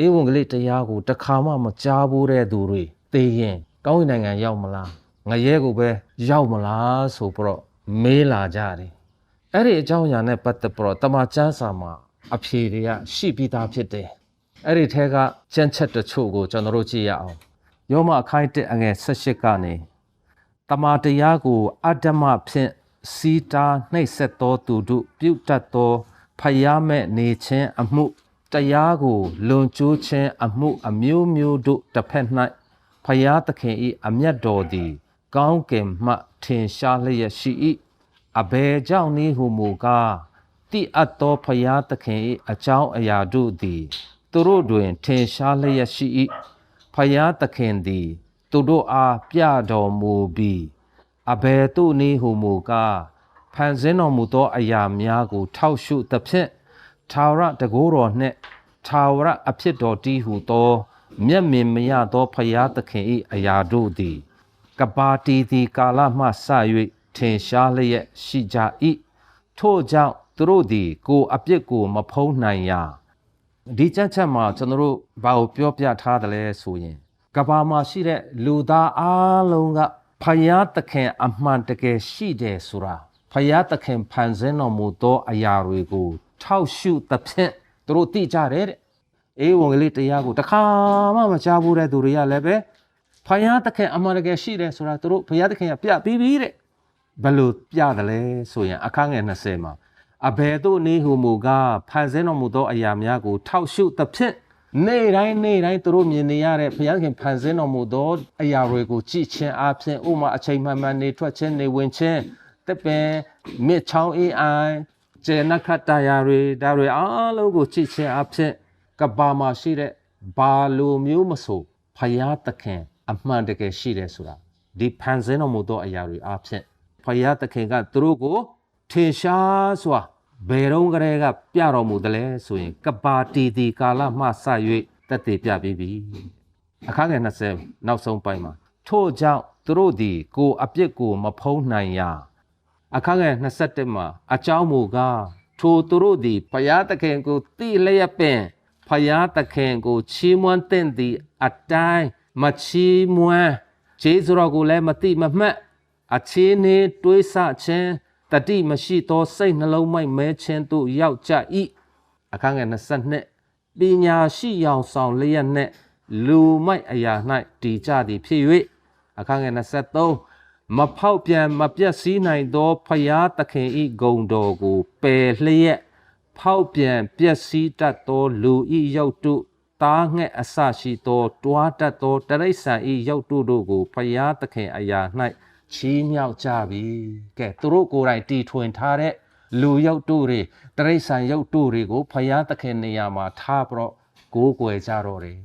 အေဝံဂေလိတရားကိုတစ်ခါမှမကြားဘူးတဲ့သူတွေသိရင်ကောင်းကင်နိုင်ငံရောက်မလားငရဲကိုပဲရောက်မလားဆိုပြီးတော့မေးလာကြတယ်အဲ့ဒီအကြောင်းအရာနဲ့ပတ်သက်ပြီးတော့တမန်ကျမ်းစာမှာအဖြေတွေကရှိပြီးသားဖြစ်တယ်အဲ့ဒီထဲကကျမ်းချက်တချို့ကိုကျွန်တော်တို့ကြည့်ရအောင်ယောမအခိုင်1အငယ်18ကနေတမာတရားကိုအတ္တမဖြင့်စီတာနှိပ်ဆက်သောသူတို့ပြုတ်တတ်သောဖယားမဲ့နေခြင်းအမှု တရားကိုလွန်ကျိုးခြင်းအမှုအမျိုးမျိုးတို့တစ်ဖက်၌ဖယားသခင်၏အမျက်တော်သည် ကောင်းကင်မှထင်ရှားလျက်ရှိ၏အဘယ်ကြောင့်နည်းဟုမူကားတိအပ်သောဖယားသခင်၏အကြောင်းအရာတို့သည်သူတို့တွင် ထင်ရှားလျက်ရှိ၏ဖယားသခင်သည် သူတို့အားပြတော်မူပြီးအဘယ်သို့နည်းဟုမူကားဖန်ဆင်းတော်မူသောအရာများကို ထောက်ရှုသဖြင့် ထာဝရတကိုးတော်နှင့်ထာဝရအဖြစ်တော်တည်းဟုသော မျက်မြင်မရသောဖယားသခင်၏အရာတို့သည် ကပါတီသည်ကာလမှစ၍ထင်ရှားလျက်ရှိကြ၏ထို့ကြောင့်သူတို့သည် ကိုယ်အပြစ်ကိုမဖုံးနိုင်ရာဒီကြက်ချက်မှာကျွန်တော်တို့ဘာကိုပြောပြထားတယ်လဲဆိုရင်ကဘာမှာရှိတဲ့လူသားအလုံးကဖယားသခင်အမှန်တကယ်ရှိတယ်ဆိုတာဖယားသခင်ဖန်ဆင်းတော်မူသောအရာတွေကိုထောက်ရှုသဖြင့်သူတို့သိကြတယ်တဲ့အေးဝင်ကလေးတရားကိုတစ်ခါမှမကြားဘူးတဲ့သူတွေကလည်းပဲဖယားသခင်အမှန်တကယ်ရှိတယ်ဆိုတာသူတို့ဖယားသခင်ကပြပြီးပြီတဲ့ဘယ်လိုပြတယ်လဲဆိုရင်အခန်းငယ်20မှာအဘယ်သို့နေဟုမူကားဖန်ဆင်းတော်မူသောအရာများကို ထောက်ရှုသဖြင့်နေ့တိုင်းနေ့တိုင်းသူတို့မြင်နေရတဲ့ဘုရားခင်ဖန်ဆင်းတော်မူသောအရာတွေကိုကြည်ချင်းအပြင်ဥမာအချိန်မှန်မှန်နေထွက်ခြင်းနေဝင်ခြင်းတပင်မြစ်ချောင်းအေးအိုင် ကျေနပ်ခတ်တရားတွေဒါတွေအားလုံးကိုကြည်ချင်းအပြင်ကဘာမှာရှိတဲ့ဘာလိုမျိုးမဆိုဘုရားသခင် အမှန်တကယ်ရှိတယ်ဆိုတာဒီဖန်ဆင်းတော်မူသောအရာတွေအပြင်ဘုရားသခင်ကသူတို့ကိုထင်ရှားစွာဘယ်တော့ကလေးကပြတော်မူတယ်လဲဆိုရင်ကပါတီတီကာလမှစ၍တက်တည်ပြပြီးပြီအခန်းငယ်20နောက်ဆုံးပိုင်းမှာထို့ကြောင့်သူတို့သည်ကိုယ်အပြစ်ကိုမဖုံးနိုင်ရာ အခန်းငယ်21မှာအကြောင်းမူကားထိုသူတို့သည်ဘုရားသခင်ကိုတိလျက်ပင်ဘုရားသခင်ကိုချီးမွမ်းတဲ့သည့်အတိုင်းမချီးမွမ်းခြေစွတော်ကိုလည်းမတိမမှတ်အချင်းနှင့်တွေးဆခြင်းတတိမရှိသောစိတ်နှလုံးမိုက်မဲခြင်းသို့ရောက်ကြ၏အခန်းငယ်22ပညာရှိရောင်ဆောင်လျက်နှင့်လူမိုက်အရာ၌တည်ကြသည်ဖြစ်၍အခန်းငယ်23 မဖောက်ပြန်မပြတ်စည်းနိုင်သောဖျားသခင်ဤဂုံတော်ကိုပယ်လျက်ဖောက်ပြန်ပျက်စီးတတ်သောလူဤရုပ်တုသားငှက်အစရှိသော တွားတတ်သောတရိษံဤရုပ်တုတို့ကိုဖျားသခင်အရာ၌ချီးမြှောက်ကြပြီကဲသူတို့ကိုယ်တိုင်တီထွင်ထားတဲ့လူရုပ်တုတွေတရိษံရုပ်တုတွေကိုဖျားသခင်နေရာမှာထားပြီးတော့ကိုးကွယ်ကြတော့တယ်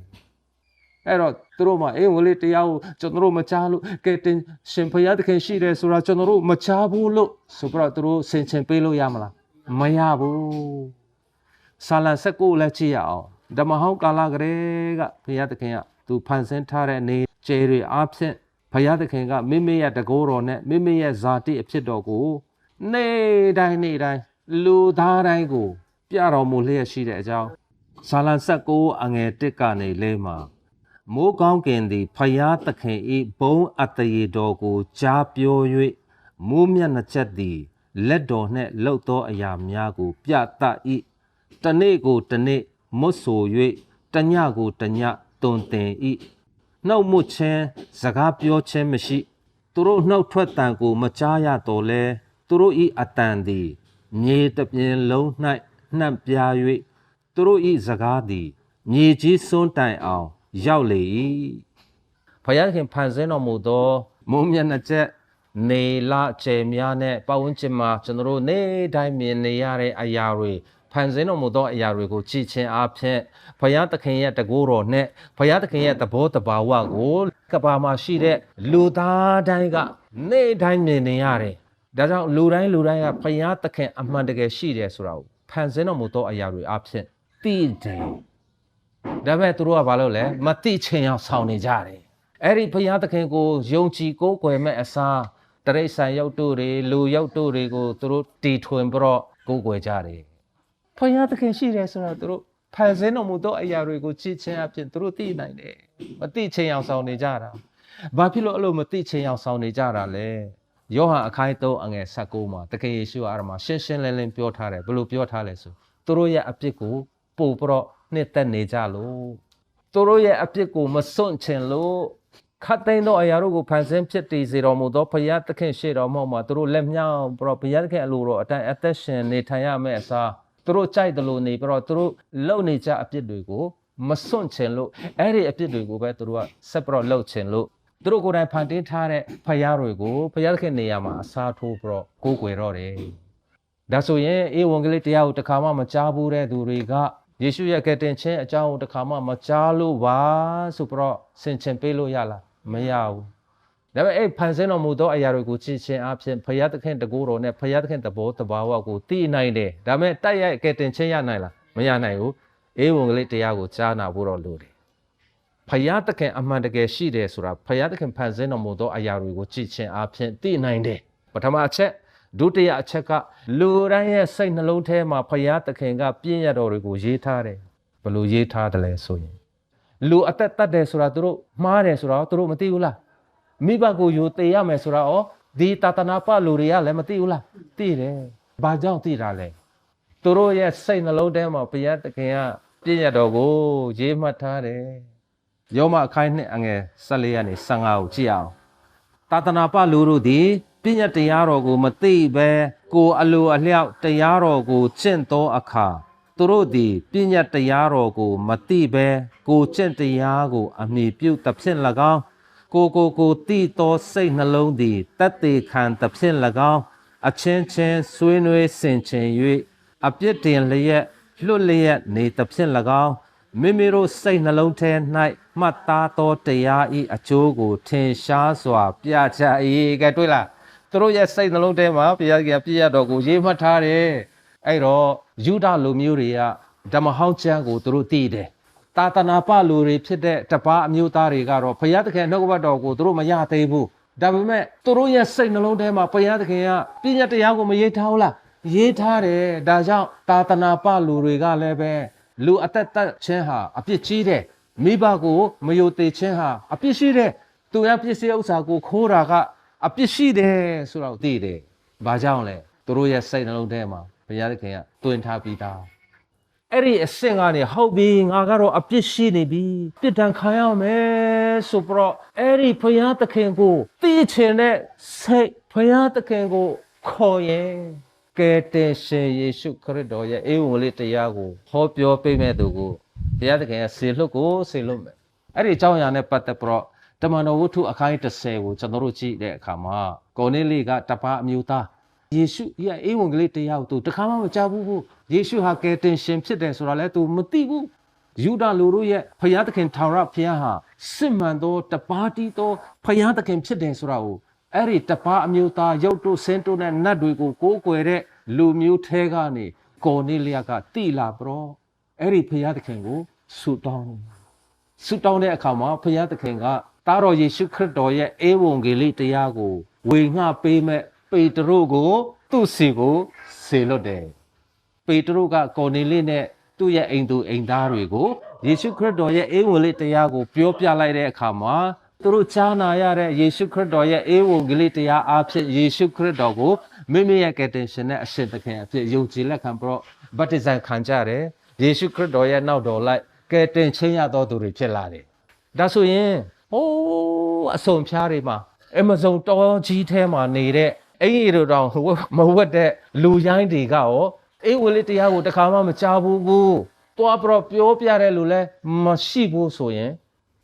အဲ့တော့သူတို့မှအေးဝလေးတရားကိုကျွန်တော်တို့မကြားလို့ကဲတင်ရှင်ဖရာသခင်ရှိတယ်ဆိုတာကျွန်တော်တို့မကြားဘူးလို့ဆိုပြီးတော့သူတို့ဆင်ခြင်ပေးလို့ရမလားမရဘူးဆာလန်ဆက်ကိုလည်းကြည့်ရအောင်ဓမ္မဟောင်းကာလကလေးကဖရာသခင်ကသူဖန်ဆင်းထားတဲ့နေကျဲတွေအားဖြင့်ဖရာသခင်ကမိမိရဲ့တကိုးတော်နဲ့မိမိရဲ့ဇာတိအဖြစ်တော်ကိုနေ့တိုင်းနေ့တိုင်းလူသားတိုင်းကို ပြတော်မူလျက်ရှိတဲ့အကြောင်းဆာလန်ဆက်ကိုအငယ်တစ်ကနေလေးမှာ မိုးကောင်းကင်သည်ဖယားသခင်ဤဘုံအတရေတော်ကိုကြားပြော၍မိုးမျက်နှာချက်သည်လက်တော်နှင့်လှုပ်သောအရာများကို ပြတတ်၏တနေ့ကိုတနေ့မွတ်ဆို၍တညကိုတညတွင်တင်၏နှုတ်မှုခြင်းစကားပြောခြင်းမရှိ သူတို့နှုတ်ထွက်တန်ကိုမကြားရတော့လဲသူတို့ဤအတန်သည် မြေတစ်ပြင်လုံး၌နှံ့ပြား၍သူတို့ဤစကားသည် မြေကြီးစွန်းတိုင်အောင် ရောက်လေ၏ဖယားခင်ဖန်ဆင်းတော်မူသောမုံမျက်နှာချက်နေလကျဲများနဲ့ပတ်ဝန်းကျင်မှာကျွန်တော်တို့နေ့တိုင်းမြင်နေရတဲ့အရာတွေဖန်ဆင်းတော်မူသောအရာတွေကိုကြည်ချင်းအားဖြင့်ဘုရားသခင်ရဲ့တကူတော်နဲ့ဘုရားသခင်ရဲ့သဘောတဘာဝကိုကဘာမှာရှိတဲ့လူသားတိုင်းကနေ့တိုင်းမြင်နေရတယ်။ဒါကြောင့်လူတိုင်းလူတိုင်းကဘုရားသခင်အမှန်တကယ်ရှိတယ်ဆိုတာကိုဖန်ဆင်းတော်မူသောအရာတွေအားဖြင့်သိတယ်။ ဒါပေမဲ့သူတို့ကဘာလုပ်လဲမသိချင်အောင်ဆောင်နေကြတယ်။အဲ့ဒီဘုရားသခင်ကိုယုံကြည်ကိုးကွယ်မဲ့အစားတရိษံရုပ်တုတွေလူရုပ်တုတွေကိုသူတို့တီထွင်ပြီးတော့ကိုးကွယ်ကြတယ်ဖယားသခင်ရှိတယ်ဆိုတော့သူတို့ဖန်ဆင်းတော်မူသောအရာတွေကိုကြည်ချင်းအဖြစ်သူတို့သိနိုင်တယ်မသိချင်းအောင်ဆောင်နေကြတာဘာဖြစ်လို့အဲ့လိုမသိချင်းအောင်ဆောင်နေကြတာလဲယောဟန်အခိုင်3အငယ်16မှာတကယ်ယေရှုအားရမှာရှင်းရှင်းလင်းလင်းပြောထားတယ်ဘယ်လိုပြောထားလဲဆိုသူတို့ရဲ့အပြစ်ကိုပို့ပြီးတော့ နှစ်သက်နေကြလို့သူတို့ရဲ့အပြစ်ကိုမစွန့်ချင်လို့ခတ်သိမ်းသောအရာတို့ကိုဖန်ဆင်းဖြစ်တည်စေတော်မူသောဘုရားသခင်ရှေ့တော်မှာမှာသူတို့လက်မြောက်ပြီးတော့ဘုရားသခင်အလိုတော်အတိုင်းအသက်ရှင်နေထိုင်ရမယ့်အစားသူတို့ကြိုက်တယ်လို့နေပြီးတော့သူတို့လုပ်နေကြအပြစ်တွေကိုမစွန့်ချင်လို့အဲ့ဒီအပြစ်တွေကိုပဲသူတို့ကဆက်ပြီးတော့လုပ်ချင်လို့သူတို့ကိုယ်တိုင်ဖန်တီးထားတဲ့ဘုရားတွေကိုဘုရားသခင်နေရာမှာအစားထိုးပြီးတော့ကိုးကွယ်တော့တယ်ဒါဆိုရင်အေဝံဂေလိတရားကိုတစ်ခါမှမကြားဘူးတဲ့သူတွေက ယေရှုရဲ့ကယ်တင်ခြင်းအကြောင်းကိုတစ်ခါမှမကြားလို့ပါဆိုပြီးတော့ဆင်ခြင်ပေးလို့ရလားမရဘူးဒါပေမဲ့အဲ့ဖန်ဆင်းတော်မူသောအရာတွေကိုကြည်ချင်းအဖြစ်ဘုရားသခင်တကူတော်နဲ့ဘုရားသခင်တဘောတဘာဝကိုသိနိုင်တယ်ဒါပေမဲ့တိုက်ရိုက်ကယ်တင်ခြင်းရနိုင်လားမရနိုင်ဘူးအေဝံဂေလိတရားကိုကြားနာဖို့တော့လိုတယ်ဖယားသခင်အမှန်တကယ်ရှိတယ်ဆိုတာဖယားသခင်ဖန်ဆင်းတော်မူသောအရာတွေကိုကြည်ချင်းအဖြစ်သိနိုင်တယ်ပထမအချက် ဒုတိယအချက်ကလူတိုင်းရဲ့စိတ်နှလုံးထဲမှာဖယားသခင်ကပြည့်ရတော်တွေကိုရေးထားတယ်ဘယ်လိုရေးထားတယ်လဲဆိုရင်လူအသက်တတ်တယ်ဆိုတာသူတို့မှားတယ်ဆိုတာသူတို့မသိဘူးလားမိဘကိုယူတည်ရမယ်ဆိုတာဩဒီတာတနာပလူတွေကလည်းမသိဘူးလားသိတယ်ဘာကြောင့်သိတာလဲသူတို့ရဲ့စိတ်နှလုံးထဲမှာဘုရားသခင်ကပြည့်ရတော်ကိုရေးမှတ်ထားတယ်ယောမအခိုင်းနှစ်အငယ်14ကနေ15ကိုကြည့်အောင် သာသနာပလူတို့သည်ပြည့်ညတ်တရားတော်ကို မသိဘဲကိုယ်အလိုအလျောက်တရားတော်ကိုကျင့်သောအခါသူတို့သည်ပြည့်ညတ်တရားတော်ကို မသိဘဲကိုယ်ကျင့်တရားကို အမိပြုသဖြင့်၎င်းကိုယ်ကိုယ်ကိုသိသောစိတ်နှလုံးသည်တတ်သေးခံသဖြင့်၎င်းအချင်းချင်းဆွေးနွေးဆင်ခြင်၍အပြစ်တင်လျက်လွတ်လျက်နေသဖြင့်၎င်း မိမိတို့စိတ်နှလုံးထဲ၌မှတ်သားသောတရားဤအကျိုးကိုထင်ရှားစွာ ပြချ၏ကဲတွေ့လားသူတို့ရဲ့စိတ်နှလုံးထဲမှာဘုရားကပြည့်ရတော်ကိုရေးမှတ်ထားတယ်အဲ့တော့ယူဒလူမျိုးတွေကဓမ္မဟောင်းကျမ်းကိုသူတို့သိတယ်တာတနာပလူတွေဖြစ်တဲ့တပါအမျိုးသားတွေကတော့ဘုရားသခင်နှုတ်ကပတ်တော်ကိုသူတို့မရသေးဘူးဒါပေမဲ့သူတို့ရဲ့စိတ်နှလုံးထဲမှာဘုရားသခင်ကပြည့်ညတ်တရားကိုမရေးထားဘူးလားရေးထားတယ်ဒါကြောင့်တာတနာပလူတွေကလည်းပဲ လူအသက်သက်ချင်းဟာအပြစ်ကြီးတယ်မိဘကိုမယိုသေးခြင်းဟာအပြစ်ရှိတယ်သူရပစ္စည်းဥစ္စာကိုခိုးတာကအပြစ်ရှိတယ်ဆိုတော့သိတယ်ဘာကြောင့်လဲသူတို့ရဲ့စိတ်နှလုံးထဲမှာဘုရားသခင်ကတွင်ထားပြီးသားအဲ့ဒီအဆင့်ကနေဟုတ်ပြီငါကတော့အပြစ်ရှိနေပြီပြစ်ဒဏ်ခံရမယ်ဆိုပြီးတော့အဲ့ဒီဘုရားသခင်ကိုသိချင်တဲ့စိတ်ဘုရားသခင်ကိုခေါ်ရင် ကယ်တင်ရှင်ယေရှုခရစ်တော်ရဲ့အေဝံလေးတရားကိုဟောပြောပေးမဲ့သူကိုဘုရားသခင်ကဆေလွတ်ကိုဆေလွတ်မယ်အဲ့ဒီအကြောင်းအရာနဲ့ပတ်သက်ပြီးတော့တမန်တော်ဝတ္ထုအခိုင်း30ကိုကျွန်တော်တို့ကြည့်တဲ့အခါမှာကိုနေလေးကတပါအမျိုးသားယေရှုရဲ့အေဝံကလေးတရားကိုသူတခါမှမကြားဘူးဘူးယေရှုဟာကယ်တင်ရှင်ဖြစ်တယ်ဆိုတာလည်းသူမသိဘူးယူဒလူတို့ရဲ့ဖယားသခင်ထာဝရဖယားဟာစစ်မှန်သောတပါးတီးသောဖယားသခင်ဖြစ်တယ်ဆိုတာကို အဲ့ဒီတပါးအမျိုးသားရုပ်တို့ဆင်းတို့နဲ့နတ်တွေကိုကိုးကွယ်တဲ့လူမျိုးထဲကနေကိုနေလျကတိလာပရောအဲ့ဒီဖယားသခင်ကိုဆုတောင်းဆုတောင်းတဲ့အခါမှာဖယားသခင်ကတားတော်ယေရှုခရစ်တော်ရဲ့အေဝံဂေလိတရားကိုဝေငှပေးမဲ့ပေတရုကို သူ့စီကိုဆေလွတ်တယ်ပေတရုကကော်နေလိနဲ့သူ့ရဲ့အိမ်သူအိမ်သားတွေကိုယေရှုခရစ်တော်ရဲ့အေဝံဂေလိတရားကိုပြောပြလိုက်တဲ့အခါမှာ သူတို့ကြားနာရတဲ့ယေရှုခရစ်တော်ရဲ့အေဝံဂေလိတရားအားဖြင့်ယေရှုခရစ်တော်ကိုမိမိရဲ့ကယ်တင်ရှင်နဲ့အရှင်သခင်အဖြစ်ယုံကြည်လက်ခံပြီးတော့ဗတ္တိဇံခံကြတယ်ယေရှုခရစ်တော်ရဲ့နောက်တော်လိုက်ကယ်တင်ခြင်းရသောသူတွေဖြစ်လာတယ်ဒါဆိုရင်ဟိုးအစုံဖြားတွေမှာအမဇုန်တောကြီးထဲမှာနေတဲ့အဲ့ဒီတို့တောင်မဝတ်တဲ့လူရိုင်းတွေကရောအေးဝေလေးတရားကိုတခါမှမကြားဘူးဘူးတွားပြီးတော့ပြောပြတဲ့လူလည်းမရှိဘူးဆိုရင်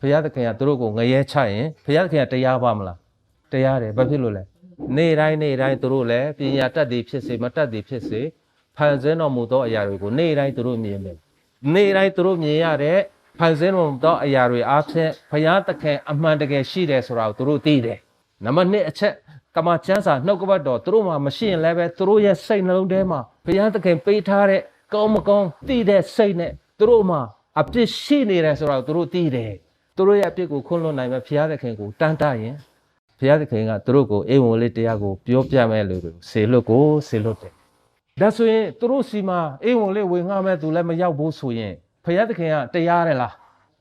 ဘုရားသခင်ကသူတို့ကိုငရဲချရင်ဘုရားသခင်ကတရားပါမလားတရားတယ်ဘာဖြစ်လို့လဲနေ့တိုင်းနေ့တိုင်းသူတို့လည်းပညာတတ်သည်ဖြစ်စေမတတ်သည်ဖြစ်စေဖန်ဆင်းတော်မူသောအရာတွေကိုနေ့တိုင်းသူတို့မြင်မယ်နေ့တိုင်းသူတို့မြင်ရတဲ့ဖန်ဆင်းတော်မူသောအရာတွေအားဖြင့်ဘုရားသခင်အမှန်တကယ်ရှိတယ်ဆိုတာကိုသူတို့သိတယ်နံပါတ်1အချက်ကမချမ်းစာနှုတ်ကပတ်တော်သူတို့မှာမရှိရင်လည်းပဲသူတို့ရဲ့စိတ်နှလုံးထဲမှာဘုရားသခင်ပေးထားတဲ့ကောင်းမကောင်းသိတဲ့စိတ်နဲ့သူတို့မှာအပြစ်ရှိနေတယ်ဆိုတာကိုသူတို့သိတယ် သူတို့ရဲ့အပြစ်ကိုခွင့်လွှတ်နိုင်မဲ့ဘုရားသခင်ကိုတန်တရင်ဘုရားသခင်ကသူတို့ကိုအေဝံလေးတရားကိုပြောပြမဲ့လူတွေကိုဆေလွတ်ကိုဆေလွတ်တယ်ဒါဆိုရင်သူတို့စီမှာအေဝံလေးဝင်ငှမဲ့သူလည်းမရောက်ဘူးဆိုရင်ဘဖယားသခင်ကတရားတယ်လား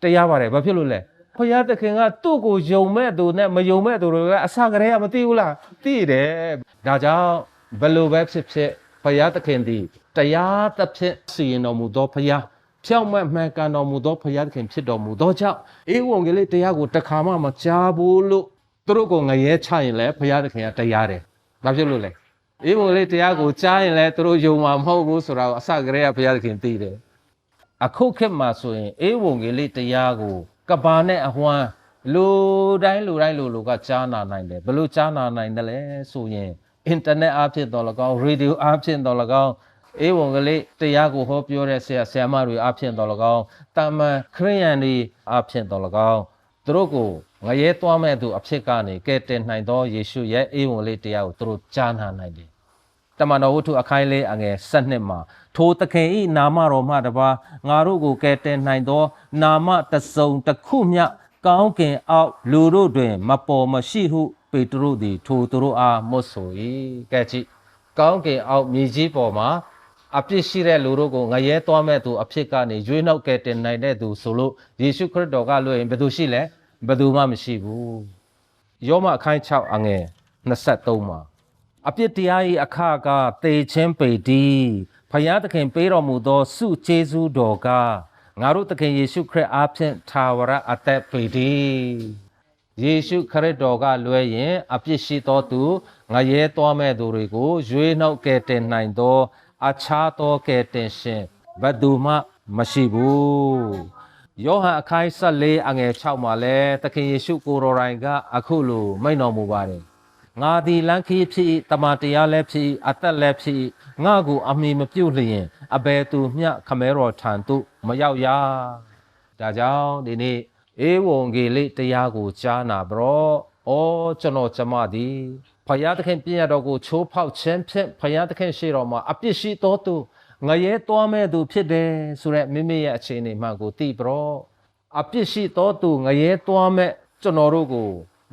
တရားပါတယ်ဘာဖြစ်လို့လဲဖယားသခင်ကသူ့ကိုယုံမဲ့သူနဲ့မယုံမဲ့သူတွေကအစကတည်းကမသိဘူးလားသိတယ်ဒါကြောင့်ဘယ်လိုပဲဖြစ်ဖြစ်ဖယားသခင်ဒီတရားသဖြင့်စီရင်တော်မူသောဖယား ဖြောင့်မတ်မှန်ကန်တော်မူသောဖယားသခင်ဖြစ်တော်မူသောကြောင့်အေဝံဂေလိတရားကိုတစ်ခါမှမကြားဘူးလို့သူတို့ကိုငရဲချရင်လည်းဖယားသခင်ကတရားတယ်ဘာဖြစ်လို့လဲအေးဘုံလေးတရားကိုကြားရင်လည်းသူတို့ယုံမှာမဟုတ်ဘူးဆိုတာကိုအစကတည်းကဘုရားသခင်သိတယ်အခုခေတ်မှာဆိုရင်အေးဘုံကြီးလေးတရားကိုကဘာနဲ့အဟွမ်းလူတိုင်းလူတိုင်းလူလူကကြားနာနိုင်တယ်ဘယ်လိုကြားနာနိုင်တယ်လဲဆိုရင်အင်တာနက်အဖြစ်တော်လကောင်းရေဒီယိုအဖြစ်တော်လကောင်း အေးဘုံကလေးတရားကိုဟောပြောတဲ့ဆရာဆရာမတွေအဖြစ်တော်လကောင်းတာမန်ခရိယန်တွေအဖြစ်တော်လကောင်းသူတို့ကိုငရဲသွားမဲ့သူအဖြစ်ကနေကဲတင်နိုင်သောယေရှုရဲ့အေးဘုံလေးတရားကိုသူတို့ကြားနာနိုင်တယ်တမန်တော်ဝတ္ထုအခိုင်လေးအငယ်7နှစ်မှာထိုသခင်ဤနာမတော်မှတပါငါတို့ကိုကယ်တင်နိုင်သော နာမတစ်စုံတစ်ခုမျှကောင်းကင်အောက်လူတို့တွင် မပေါ်မရှိဟု ပေတရုသည် ထိုသူတို့အားမွတ်ဆို၏ကဲကြည့်ကောင်းကင်အောက်မြေကြီးပေါ်မှာ အပြစ်ရှိတဲ့လူတို့ကိုငရဲသွားမဲ့သူအဖြစ်ကနေရွေးနှောက်ကယ်တင်နိုင်တဲ့သူဆိုလို့ယေရှုခရစ်တော်ကလွှဲရင်ဘယ်သူရှိလဲဘယ်သူမှမရှိဘူးယောမအခိုင်6အငယ်23မှာအပြစ်တရား၏အခကတေချင်းပေတီဖယားသခင်ပေးတော်မူသောစုကျေးဇူးတော်ကငါတို့သခင်ယေရှုခရစ်အားဖြင့်သာဝရအသက်ပေတီယေရှုခရစ်တော်ကလွဲရင် အပြစ်ရှိသောသူငရဲသွားမဲ့သူတွေကိုရွေးနှောက်ကယ်တင်နိုင်သော အခြားသောကယ်တင်ရှင်ဘယ်သူမှမရှိဘူးယောဟန်အခိုင်14အငယ်6မှာလဲသခင်ယေရှုကိုယ်တော်တိုင်က အခုလိုမိန့်တော်မူပါတယ်ငါသည်လမ်းခီးဖြစ်၏တမန်တရားလည်းဖြစ်၏အသက်လည်းဖြစ်၏ငါကိုအမိမပြုတ်လျင်အဘယ်သူမျှခမဲတော်ထံသို့မရောက်ရဒါကြောင့်ဒီနေ့အေဝံဂေလိတရားကိုကြားနာဘရောဩကျွန်တော်ကျမသည် ဖယားသခင်ပြည့်ရတော်ကိုချိုးဖောက်ခြင်းဖြင့်ဖယားသခင်ရှိတော်မှာအပြစ်ရှိသောသူငရဲသွားမဲ့သူဖြစ်တယ်ဆိုရက်မိမိရဲ့အခြေအနေမှန်ကိုသိဘရောအပြစ်ရှိသောသူငရဲသွားမဲ့ကျွန်တော်တို့ကို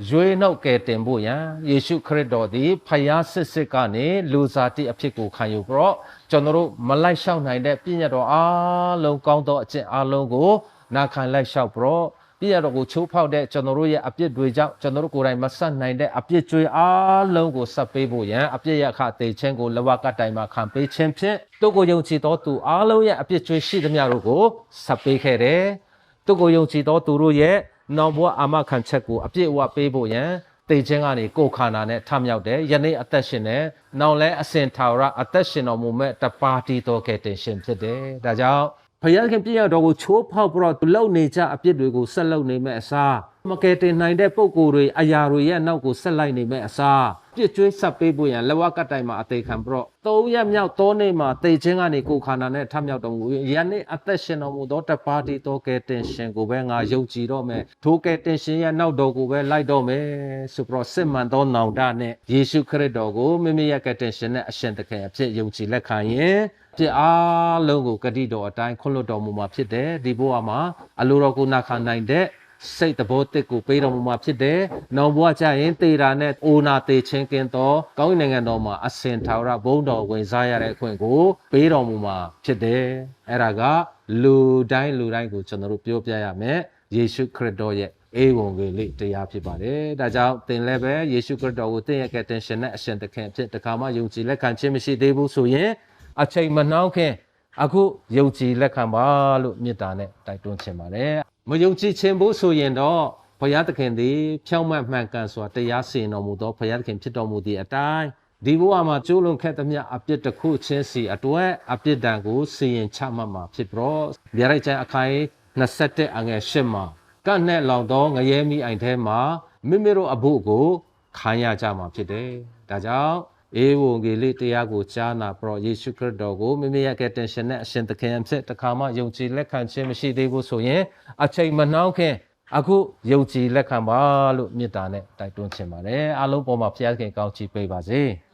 ရွေးနှုတ်ကယ်တင်ဖို့ရန်ယေရှုခရစ်တော်သည်ဖယားစစ်စစ်ကနေလူစားတိအဖြစ်ကိုခံယူပြီးတော့ကျွန်တော်တို့မလိုက်လျှောက်နိုင်တဲ့ပြည့်ညတ်တော်အားလုံးကောင်းသောအကျင့်အားလုံးကိုနာခံလိုက်လျှောက်ပြီးတော့ ပြည့်ညတ်တော်ကိုချိုးဖောက်တဲ့ကျွန်တော်တို့ရဲ့အပြစ်တွေကြောင့်ကျွန်တော်တို့ကိုယ်တိုင်မဆက်နိုင်တဲ့အပြစ်ကြွေအားလုံးကိုဆက်ပေးဖို့ရန်အပြစ်ရခတေခြင်းကိုလဝကတိုင်မှာခံပေးခြင်းဖြင့်သူကိုယုံကြည်သောသူအားလုံးရဲ့အပြစ်ကြွေရှိသမျှတို့ကိုဆက်ပေးခဲ့တယ်သူကိုယုံကြည်သောသူတို့ရဲ့နောင်ဘဝအာမခံချက်ကိုအပြည့်အဝပေးဖို့ရန်တေခြင်းကနေကိုယ်ခန္ဓာနဲ့ထမြောက်တယ်ယနေ့အသက်ရှင်တဲ့နောင်လဲအစဉ်ထာဝရအသက်ရှင်တော်မူမဲ့တပါတီတော်ကယ်တင်ရှင်ဖြစ်တယ်ဒါကြောင့် ဘုရားခင်ပြည့်ရတော်ကိုချိုးဖောက်ပြီးတော့လုံနေကြအပြစ်တွေကိုဆက်လုံနေမဲ့အစား မကယ်တင်နိုင်တဲ့ပုံကိုယ်တွေအရာတွေရဲ့နောက်ကိုဆက်လိုက်နေမဲ့အစားပြစ်ကျွေးဆက်ပေးဖို့ရန်လဝကတိုင်မှာအသေးခံပြီးတော့သုံးရက်မြောက်သောနေ့မှာတေခြင်းကနေကိုယ်ခန္ဓာနဲ့ထမြောက်တော်မူယနေ့အသက်ရှင်တော်မူသောတပါတီတော်ကယ်တင်ရှင်ကိုပဲငါယုံကြည်တော့မယ်ထိုကယ်တင်ရှင်ရဲ့နောက်တော်ကိုပဲလိုက်တော့မယ်ဆိုပြီးတော့စစ်မှန်သောနောင်တနဲ့ယေရှုခရစ်တော်ကိုမိမိရဲ့ကယ်တင်ရှင်နဲ့အရှင်သခင်အဖြစ်ယုံကြည်လက်ခံရင်ဖြစ်အားလုံးကိုဂတိတော်အတိုင်းခွင့်လွှတ်တော်မူမှာဖြစ်တယ်ဒီဘဝမှာအလိုတော်ကိုနာခံနိုင်တဲ့ စိတ်တဘောတစ်ကိုပေးတော်မူမှာဖြစ်တယ်။နောင်ဘဝကျရင်တေတာနဲ့အိုနာတေချင်းကင်းတော်ကောင်းကင်နိုင်ငံတော်မှာအစင်ထာဝရဘုန်းတော်ဝင်စားရတဲ့အခွင့်ကိုပေးတော်မူမှာဖြစ်တယ်။အဲ့ဒါကလူတိုင်းလူတိုင်းကိုကျွန်တော်တို့ပြောပြရမယ်။ယေရှုခရစ်တော်ရဲ့အေဝံဂေလိတရားဖြစ်ပါတယ်။ဒါကြောင့်သင်လည်းပဲယေရှုခရစ်တော်ကိုသင်ရဲ့ကယ်တင်ရှင်နဲ့အရှင်သခင်အဖြစ်တခါမှယုံကြည်လက်ခံခြင်းမရှိသေးဘူးဆိုရင်အချိန်မနှောင်းခင်အခုယုံကြည်လက်ခံပါလို့မေတ္တာနဲ့တိုက်တွန်းချင်ပါတယ်။ မယုံကြည်ခြင်းဘူးဆိုရင်တော့ဘုရားသခင်သည်ဖြောင့်မတ်မှန်ကန်စွာတရားစီရင်တော်မူသောဘုရားသခင်ဖြစ်တော်မူသည့်အတိုင်းဒီဘဝမှာကျိုးလွန်ခဲ့သမျှအပြစ်တစ်ခုချင်းစီအတွက်အပြစ်ဒဏ်ကိုစီရင်ချမှတ်မှာဖြစ်ပြီးတော့ဗျာဒိတ်ချန်အခိုင်21အငယ်8မှာကန့်နဲ့လောင်သောငရဲမိအိုင်ထဲမှာမိမိတို့အဖို့ကိုခံရကြမှာဖြစ်တယ်။ဒါကြောင့် အေဝံဂေလိတရားကိုကြားနာပြီးတော့ယေရှုခရစ်တော်ကိုမိမိရဲ့ကယ်တင်ရှင်နဲ့အရှင်သခင်အဖြစ်တစ်ခါမှယုံကြည်လက်ခံခြင်းမရှိသေးဘူးဆိုရင်အချိန်မနှောင်းခင်အခုယုံကြည်လက်ခံပါလို့မေတ္တာနဲ့တိုက်တွန်းချင်ပါတယ်အားလုံးပေါ်မှာဘုရားခင်ကောင်းချီးပေးပါစေ။